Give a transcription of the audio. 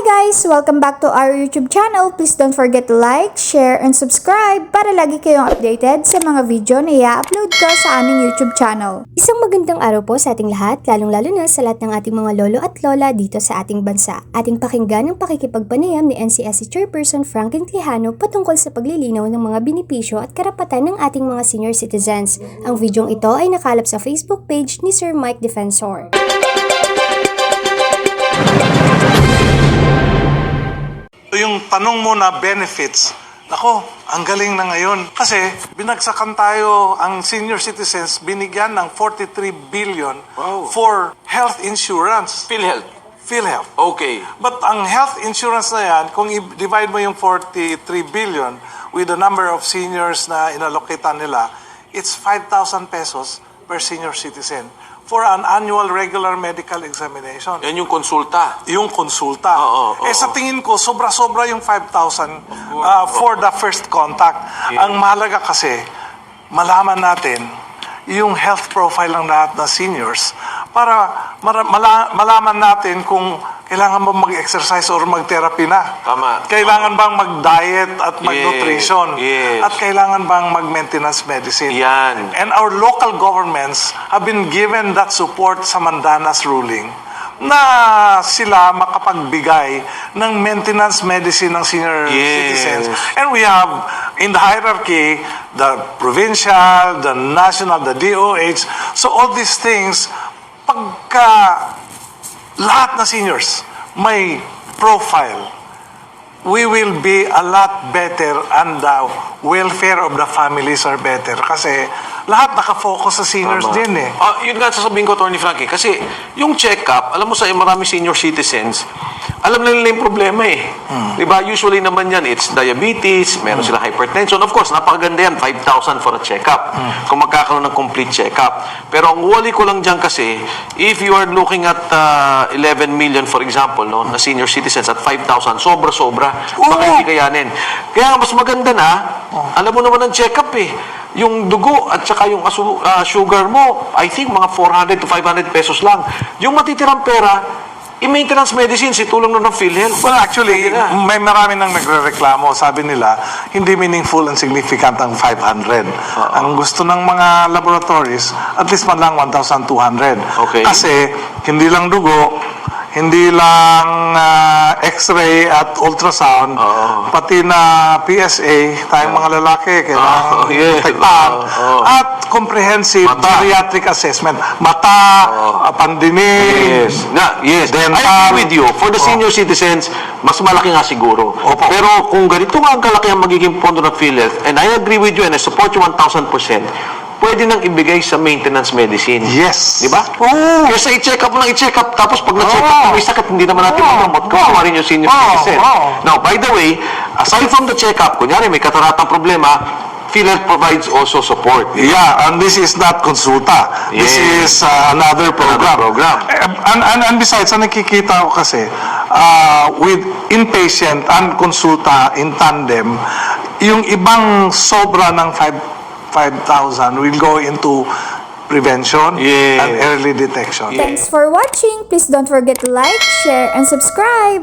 guys! Welcome back to our YouTube channel. Please don't forget to like, share, and subscribe para lagi kayong updated sa mga video na i-upload ko sa aming YouTube channel. Isang magandang araw po sa ating lahat, lalong-lalo na sa lahat ng ating mga lolo at lola dito sa ating bansa. Ating pakinggan ang pakikipagpanayam ni NCSC Chairperson Franklin Quijano patungkol sa paglilinaw ng mga binipisyo at karapatan ng ating mga senior citizens. Ang videong ito ay nakalap sa Facebook page ni Sir Mike Defensor. Tanong mo na benefits, Nako, ang galing na ngayon. Kasi binagsakan tayo ang senior citizens, binigyan ng 43 billion Wow. for health insurance. PhilHealth. PhilHealth. Okay. But ang health insurance na yan, kung i-divide mo yung 43 billion with the number of seniors na inalocatean nila, it's 5,000 pesos per senior citizen for an annual regular medical examination. Yan yung konsulta. Yung konsulta. Oo, oo, eh sa tingin ko, sobra-sobra yung 5,000 uh, for the first contact. Yeah. Ang mahalaga kasi, malaman natin yung health profile ng lahat ng seniors para mara- mala- malaman natin kung kailangan ba mag-exercise or mag-therapy na. Tama. Kailangan bang mag-diet at mag-nutrition? yes. At kailangan bang mag-maintenance medicine? Yan. And our local governments have been given that support sa Mandanas ruling na sila makapagbigay ng maintenance medicine ng senior Yes. citizens. And we have in the hierarchy the provincial, the national, the DOH. So all these things, pagka lahat na seniors may profile, we will be a lot better and the welfare of the families are better. Kasi lahat nakafocus sa seniors Tama. din eh. Ah, yun nga sasabihin ko, Tony Frankie. Kasi yung check-up, alam mo sa marami senior citizens, alam na nila yung problema eh. Hmm. Di ba? Usually naman yan, it's diabetes, meron sila hypertension. Of course, napakaganda yan, 5,000 for a check-up. Hmm. Kung magkakaroon ng complete check-up. Pero ang wali ko lang dyan kasi, if you are looking at uh, 11 million, for example, no, na senior citizens at 5,000, sobra-sobra. Baka hindi kayanin. Kaya mas maganda na, alam mo naman ang check-up eh. Yung dugo at saka yung asu- ah, sugar mo, I think mga 400 to 500 pesos lang. Yung matitirang pera, i-maintenance medicine, si tulong na ng PhilHealth. Well, actually, may marami nang nagre-reklamo. Sabi nila, hindi meaningful and significant ang 500. Ang gusto ng mga laboratories, at least man lang 1,200. Okay. Kasi, hindi lang dugo, hindi lang ah, x-ray at ultrasound, Oo. pati na PSA, tayong mga lalaki, kailangan Oo, yes. protektahan. Oo, oo. At comprehensive Mata. bariatric assessment. Mata, ah, pandinig, Yes. Na, yes. Dental. I agree with you. For the Oh. senior citizens, mas malaki nga siguro. Opo. Pero kung ganito nga ang kalaki ang magiging pondo ng PhilHealth, and I agree with you and I support you 1,000%, pwede nang ibigay sa maintenance medicine. Yes. Di ba? Oo. Kesa i-check up lang, i-check up, tapos pag na-check up na may sakit, hindi naman natin Oo. magamot. Kawawa rin yung senior Oo. citizen. Now, by the way, aside from the check-up, kunyari may kataratang problema, PhilHealth provides also support. Yeah, and this is not consulta. This Yes. is uh, another program. Another program. Eh, And, and, and besides, ang nakikita ko kasi, uh, with inpatient and consulta in tandem, yung ibang sobra ng 5 5,000 will go into prevention Yes. and early detection. Thanks for watching. Please don't forget to like, share, and subscribe.